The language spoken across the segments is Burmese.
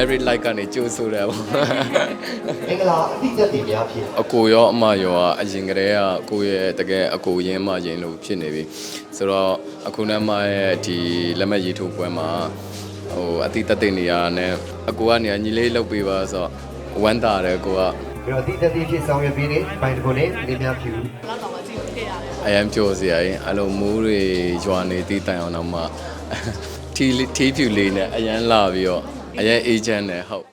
merit like ကနေကြိုးဆိုတယ်ပေါ့မင်္ဂလာအတိအကျတွေများဖြစ်အကိုရောအမရောကအရင်ကတည်းကကိုယ့်ရဲ့တကယ်အကိုရင်းမရင်းလို့ဖြစ်နေပြီဆိုတော့အခုနဲ့မရဲ့ဒီလက်မှတ်ရေးထိုးပွဲမှာဟိုအတိတက်တဲ့နေရာနဲ့အကိုကနေညီလေးလောက်ပေးပါဆိုတော့ဝမ်းသာတယ်ကိုကပြီးတော့အတိအကျတွေဖြစ်ဆောင်ရွက်ပေးနေဘိုင်တကုနဲ့လေးများဖြူလောက်တော့မကြည့်ဘူးခဲ့ရတယ်အယမ်းကြော်စရာကြီးအလုံးမိုးတွေရွာနေတည်တိုင်အောင်တော့မှထီထီဖြူလေးနဲ့အယမ်းလာပြီးတော့ အယမ်းအေဂျင့်နဲ့ဟုတ်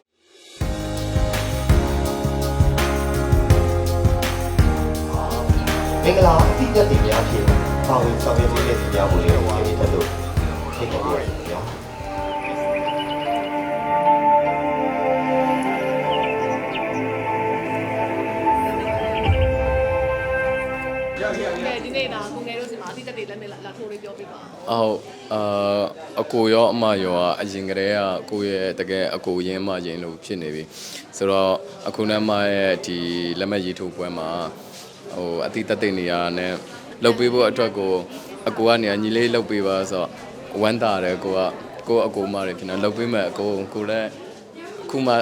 မင်္ဂလာအတိအကျတွေများဖြစ်ပါဝင်ဆောင်ရွက်ပေးတဲ့ဒီများကိုလည်းဝါရတဲ့လို့ဖြစ်ခဲ့ရတယ်နော်ကဲဒီနေ့ဒါကိုငယ်တို့ စီမှာအတိတက်တွေလည်းနဲ့လာထိုးလေးပြောပြပါအော်အာအကိုရောအမရောကအရင်ကတည်းကကိုယ့်ရဲ့တကယ်အကိုရင်းမရင်းလို့ဖြစ်နေပြီဆိုတော့အခုနဲ့မရဲ့ဒီလက်မှတ်ရေးထိုးပွဲမှာဟိုအတိတက်တဲ့နေရာနဲ့လှုပ်ပေးဖို့အတွက်ကိုအကိုကနေညီလေးလှုပ်ပေးပါဆိုတော့ဝမ်းသာတယ်ကိုကကိုအကိုမတွေဖြစ်နေလှုပ်ပေးမယ်အကိုကိုလည်းခုမှ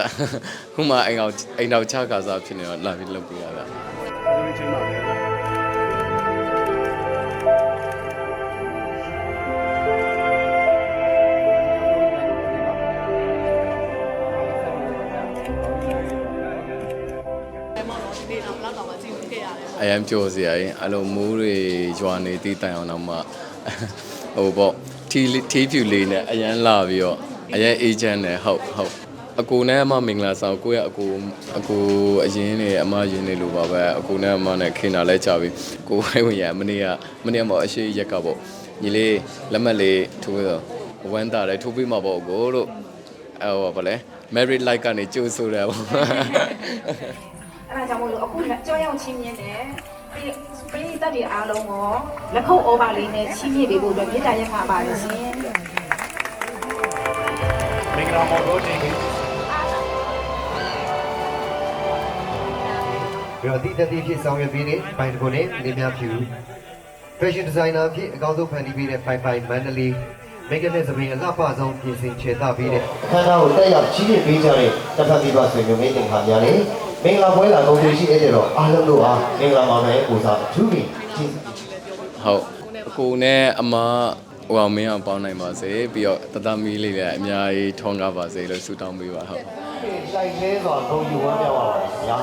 ခုမှအိမ်အောင်အိမ်တော်ချကားစားဖြစ်နေတော့လာပြီးလှုပ်ပေးရတာ ဘူးခဲ့ရတယ်အယမ်းကြော်စရာကြီးအလုံးမိုးတွေရွာနေတည်တိုင်အောင်တော့မှဟိုပေါ့ထီထီဖြူလေးနဲ့အယမ်းလာပြီးတော့အယမ်းအေဂျင့်နဲ့ဟုတ်ဟုတ်အကိုနဲ့အမမင်္ဂလာဆောင်ကိုယ့်ရဲ့အကိုအကိုအရင်နေအမရင်နေလို့ပါပဲအကိုနဲ့အမနဲ့ခင်တာလဲကြပြီကိုဝိုင်းဝင်ရမနေ့ကမနေ့ကပေါ့အရှိရက်ကပေါ့ညီလေးလက်မှတ်လေးထိုးတော့ဝမ်းတာတယ်ထိုးပြီးမှာပေါ့ကိုလို့အဲဟောဗလဲ merit like ကနေကြိုးဆိုတယ်ပေါ့ အဲ့ဒါကြောင့်မို့လို့အခုကြောက်ရောက်ချင်းမြင်းတယ်ပြီးပရိသတ်တွေအားလုံးကိုလက်ခုပ်ဩဘာလေးနဲ့ချင်းမြင့်ပေးဖို့အတွက်မြေတားရက်ခါပါတယ်ရှင်မင်္ဂလာမော်တော်တင်ပြီးတော့အတိအကျတွေဖြစ်ဆောင်ရွက်ပေးနေဘိုင်တကုနဲ့လေးများဖြူ fashion designer ဖြစ်အကောင်းဆုံးဖန်တီးပေးတဲ့ Fine Fine Mandalay မိကနဲ့သမီးအလှပဆုံးပြင်ဆင်ခြေသပေးတဲ့အခမ်းအနားကိုတက်ရောက်ကြီးပြပေးကြတဲ့တပ်ဖက်မိဘဆွေမျိုးမင်းတင်ခါများနဲ့ မင်္ဂလာပွဲလာကုန်ရှိတဲ့တော့အားလုံးတို့အားမင်္ဂလာပါမယ်ပူစားအထူးကြီးကျေးဇူးတင်ဟုတ်အကိုနဲ့အမဟိုအောင်မင်းအောင်ပေါင်းနိုင်ပါစေပြီးတော့တသမီးလေးလည်းအများကြီးထွန်းကားပါစေလို့ဆုတောင်းပေးပါဟုတ်လိုက်လဲစွာဂုဏ်ယူဝမ်းမြောက်ပါပါခင်ဗျာ